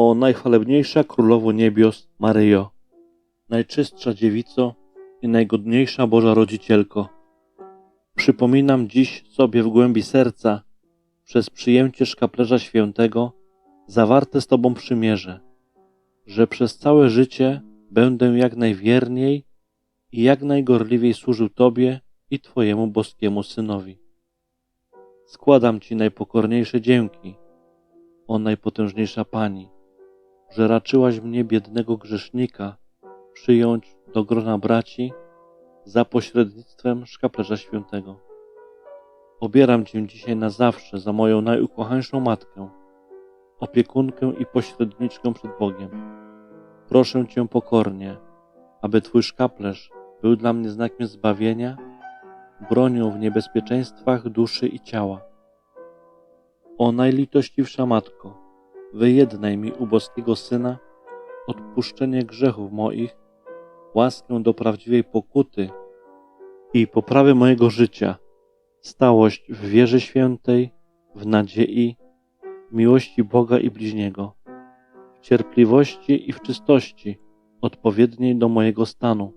O najchwalebniejsza Królowo Niebios, Maryjo, najczystsza Dziewico i najgodniejsza Boża Rodzicielko, przypominam dziś sobie w głębi serca, przez przyjęcie szkaplerza świętego, zawarte z Tobą przymierze, że przez całe życie będę jak najwierniej i jak najgorliwiej służył Tobie i Twojemu boskiemu Synowi. Składam Ci najpokorniejsze dzięki, o najpotężniejsza Pani, że raczyłaś mnie, biednego grzesznika, przyjąć do grona braci za pośrednictwem szkaplerza świętego. Obieram Cię dzisiaj na zawsze za moją najukochańszą matkę, opiekunkę i pośredniczkę przed Bogiem. Proszę Cię pokornie, aby Twój szkaplerz był dla mnie znakiem zbawienia, bronią w niebezpieczeństwach duszy i ciała. O najlitościwsza Matko, wyjednaj mi u boskiego Syna odpuszczenie grzechów moich, łaskę do prawdziwej pokuty i poprawy mojego życia, stałość w wierze świętej, w nadziei, w miłości Boga i bliźniego, w cierpliwości i w czystości, odpowiedniej do mojego stanu.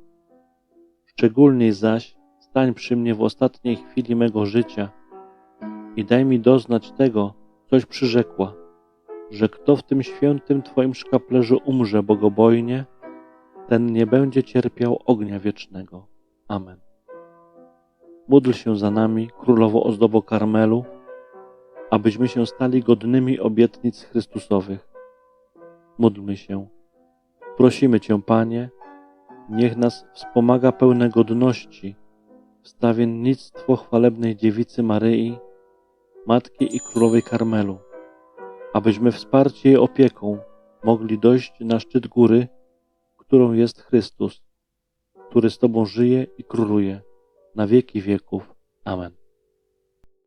Szczególniej zaś stań przy mnie w ostatniej chwili mego życia i daj mi doznać tego, coś przyrzekła, że kto w tym świętym Twoim szkaplerzu umrze bogobojnie, ten nie będzie cierpiał ognia wiecznego. Amen. Módl się za nami, Królowo Ozdobo Karmelu, abyśmy się stali godnymi obietnic Chrystusowych. Módlmy się. Prosimy Cię, Panie, niech nas wspomaga pełne godności wstawiennictwo chwalebnej dziewicy Maryi, Matki i Królowej Karmelu, abyśmy wsparci jej opieką mogli dojść na szczyt góry, którą jest Chrystus, który z Tobą żyje i króluje na wieki wieków. Amen.